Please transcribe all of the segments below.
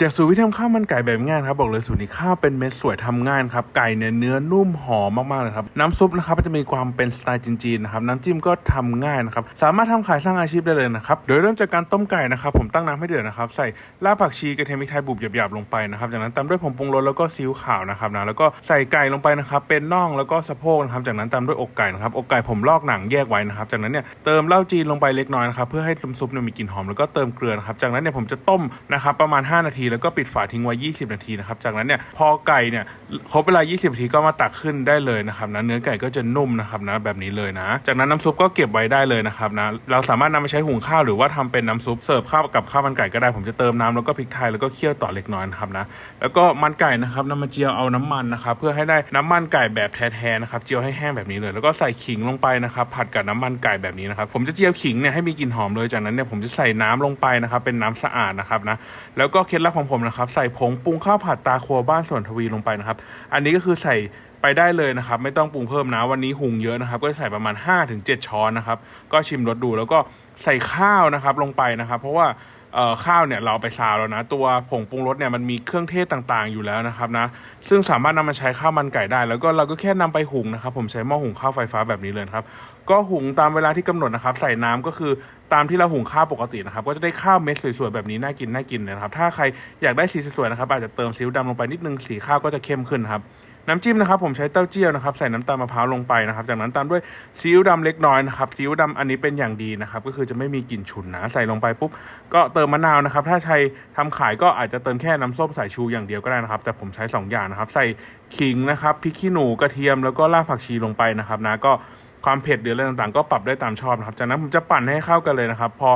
จากสูตรวิธีทำข้าวมันไก่แบบง่ายครับบอกเลยสูตรนี้ข้าวเป็นเม็ดสวยทำง่ายนครับไก่เนี่ยเนื้อนุ่มหอมมากๆเลยครับน้ำซุปนะครับจะมีความเป็นสไตล์จีนๆนะครับน้ำจิ้มก็ทำง่ายนะครับสามารถทำขายสร้างอาชีพได้เลยนะครับโดยเริ่มจากการต้มไก่นะครับผมตั้งน้ำให้เดือดนะครับใส่รากผักชีกระเทียมพริกไทยบุบหยาบๆลงไปนะครับจากนั้นตามด้วยผงปรุงรสแล้วก็ซีอิ๊วขาวนะครับนะแล้วก็ใส่ไก่ลงไปนะครับเป็นน่องแล้วก็สะโพกนะครับจากนั้นตามด้วยอกไก่นะครับอกไก่ผมลอกหนังแยกไว้นะครับจากนั้นเนี่ยเติมเหล้าจีนลงไปเล็กน้อยนะครับเพื่อให้น้ำซุปเนี่ยมีกลิ่นหอมแล้วก็เติมเกลือนะครับจากนั้นเนี่ยผมจะต้มนะครับประมาณ 5 นาทีแล้วก็ปิดฝาทิ้งไว้ 20 นาทีนะครับ จากนั้นเนี่ยพอไก่เนี่ยครบเวลา 20 นาทีก็มาตักขึ้นได้เลยนะครับนะเนื้อไก่ก็จะนุ่มนะครับนะแบบนี้เลยนะ จากนั้นน้ำซุปก็เก็บไว้ได้เลยนะครับนะเราสามารถนำไปใช้หุงข้าวหรือว่าทำเป็นน้ำซุปเสิร์ฟข้าวกับข้าวมันไก่ก็ได้ผมจะเติมน้ำแล้วก็พริกไทยแล้วก็เคี่ยวต่อเล็กน้อยนะครับนะแล้วก็มันไก่นะครับนำมาเจียวเอาน้ำมันนะครับเพื่อให้ได้น้ำมันไก่แบบแท้ๆนะครับเจียวให้แห้งแบบนี้เลย แล้วก็ใส่ขิงลงไปนะครับผัดกับน้ำมันไก่แบบนี้นะครับผมจะเจียวขิงเนี่ยให้มีกลิ่นหอมเลยจากนั้นเนี่ยผมจะใส่น้ำลงไปนะครับเป็นน้ำสะอาดนะครับนะแล้วก็เคล็ดลับของผมนะครับ ใส่ผงปรุงข้าวผัดตาครัวบ้านสวนทวีลงไปนะครับ อันนี้ก็คือใส่ไปได้เลยนะครับ ไม่ต้องปรุงเพิ่มนะวันนี้หุงเยอะนะครับ ก็ใส่ประมาณ 5-7 ช้อนนะครับ ก็ชิมรสดูแล้วก็ใส่ข้าวนะครับลงไปนะครับ เพราะว่า ข้าวเนี่ยเราไปซาวแล้วนะ ตัวผงปรุงรสเนี่ยมันมีเครื่องเทศต่างๆอยู่แล้วนะครับนะ ซึ่งสามารถนำมาใช้ข้าวมันไก่ได้ แล้วก็เราก็แค่นำไปหุงนะครับ ผมใช้หม้อหุงข้าวไฟฟ้าแบบนี้เลยครับก็หุงตามเวลาที่กำหนดนะครับ ใส่น้ำก็คือตามที่เราหุงข้าวปกตินะครับ ก็จะได้ข้าวเม็ดสวยๆแบบนี้น่ากินน่ากินนะครับ ถ้าใครอยากได้สีสวยๆนะครับอาจจะเติมซีอิ๊วดำลงไปนิดนึงสีข้าวก็จะเข้มขึ้นครับ น้ำจิ้มนะครับผมใช้เต้าเจี้ยวนะครับใส่น้ำตาลมะพร้าวลงไปนะครับจากนั้นตามด้วยซีอิ๊วดำเล็กน้อยนะครับซีอิ๊วดำอันนี้เป็นอย่างดีนะครับก็คือจะไม่มีกลิ่นฉุนนะใส่ลงไปปุ๊บก็เติมมะนาวนะครับถ้าใครทำขายก็อาจจะเติมแค่น้ำส้มสายชูอย่างเดียวก็ได้นะครับแต่ผมใช้ 2 อย่างนะครับใส่ขิงนะครับพริกขี้หนูกระเทียมแล้วก็รากผักชีลงไปนะครับนะก็ความเผ็ดหรืออะไรต่างๆ ก็ปรับได้ตามชอบนะครับจากนั้นผมจะปั่นให้เข้ากันเลยนะครับพอ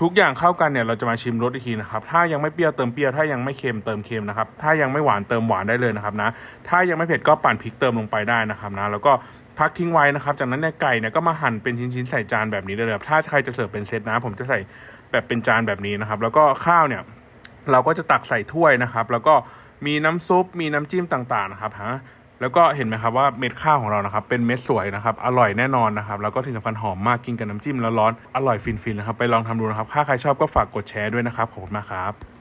ทุกอย่างเข้ากันเนี่ยเราจะมาชิมรสอีกทีนะครับถ้ายังไม่เปรี้ยวเติมเปรี้ยวถ้ายังไม่เค็มเติมเค็มนะครับถ้ายังไม่หวานเติมหวานได้เลยนะครับนะถ้ายังไม่เผ็ดก็ปั่นพริกเติมลงไปได้นะครับนะแล้วก็พักทิ้งไว้นะครับจากนั้นเนี่ยไก่เนี่ยก็มาหั่นเป็นชิ้นๆใส่จานแบบนี้ได้เลยถ้าใครจะเสิร์ฟเป็นเซตนะ ผมจะใส่แบบเป็นจานแบบนี้นะครับแล้วก็ข้าวเนี่ยเราก็จะตักใส่ถ้วยนะครับ แล้วก็มีน้ำซุปมีน้ำจิ้มต่างๆนะครับฮะ แล้วก็เห็นไหมครับว่าเม็ดข้าวของเรานะครับเป็นเม็ดสวยนะครับอร่อยแน่นอนนะครับแล้วก็ที่สำคัญหอมมากกินกับน้ำจิ้มแล้วร้อนอร่อยฟินๆนะครับไปลองทำดูนะครับถ้าใครชอบก็ฝากกดแชร์ด้วยนะครับขอบคุณมากครับ